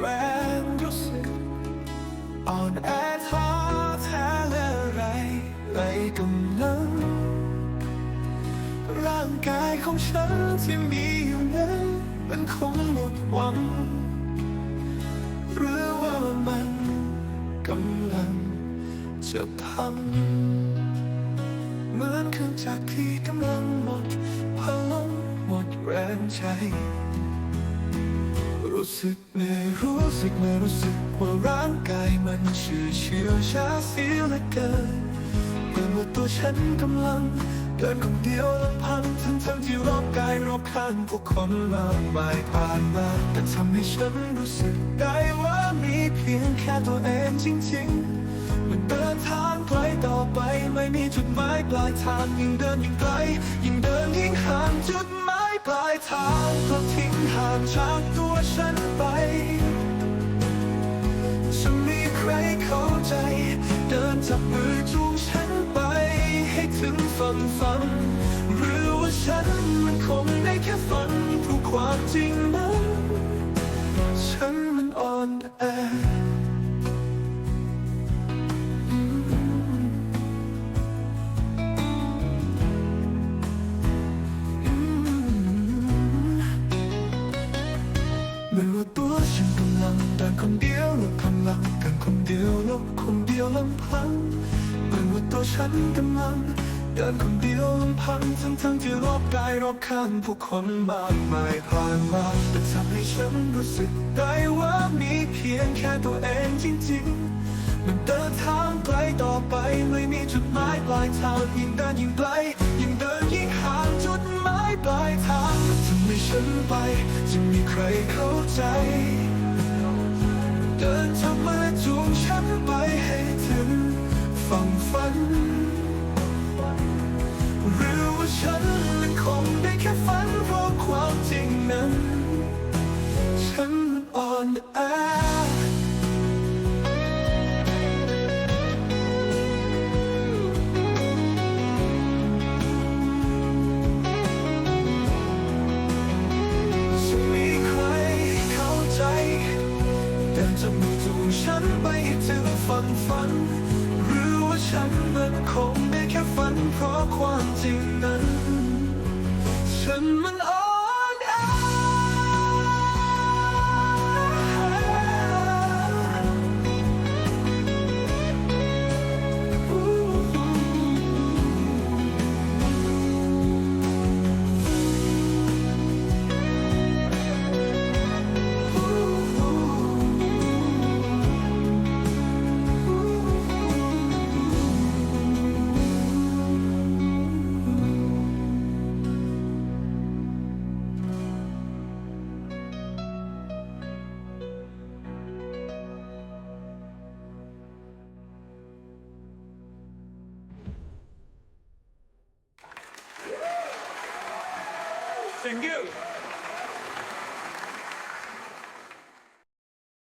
แรงรู้สึกอ่อนแอท้อแท้และไรไรกำลัง ร่างกายของฉันที่มีอยู่นั้นมันคงหมดหวัง หรือว่ามันกำลังจะพังเหมือนเครื่องจักรที่กำลังหมดพลังหมดแรงใจ รู้สึกไม่รู้สึกไม่รู้สึกว่าร่างกายมันเชื่อเชื่อชาเสียเหลือเกินเหมือนว่าตัวฉันกำลังเดินคนเดียวลำพังทั้งทั้งที่รอบกายรอบข้างผู้คนมากมายผ่านมาแต่ทำให้ฉันรู้สึกได้ว่ามีเพียงแค่ตัวเองจริงๆ มันเดินทางไกลต่อไปไม่มีจุดหมายปลายทางยิ่งเดินยิ่งไกลยิ่งเดินยิ่งห่างจุดหมายปลายทางก็ทิ้ง ห่างจากตัวฉันไป จะมีใครเข้าใจ เดินจับมือจูงฉันไป ให้ถึงฝั่งฝันหรือว่าฉันมันคงได้แค่ฝันผู้ความจริงนั้นฉันมันอ่อนแอ ลังเดินคนเดียวหรือพลังกันคนเดียวล้วคนเดียวลำพังไม่ว่าตัวฉันกำลังเดินคนเดียวลำพังทั้งทั้งที่รอบกายรอบข้างผู้คนมากมายผ่านมาแต่ทำให้ฉันรู้สึกได้ว่ามีเพียงแค่ตัวเองจริงๆ มันเดินทางไกลต่อไปไม่มีจุดหมายปลายทางยิ่งเดินยิ่งไกลยิ่งเดินยิ่งห่างจุดหมายปลายทางทำให้ฉันไปจะมีใครเข้าใจ เดินทำมาจูงฉันไปให้ จะมือจูงฉันไปให้ถึงฝั่งฝัน หรือว่าฉันมันคงได้แค่ฝันเพราะความจริงนั้น ฉันมันอ่ than you.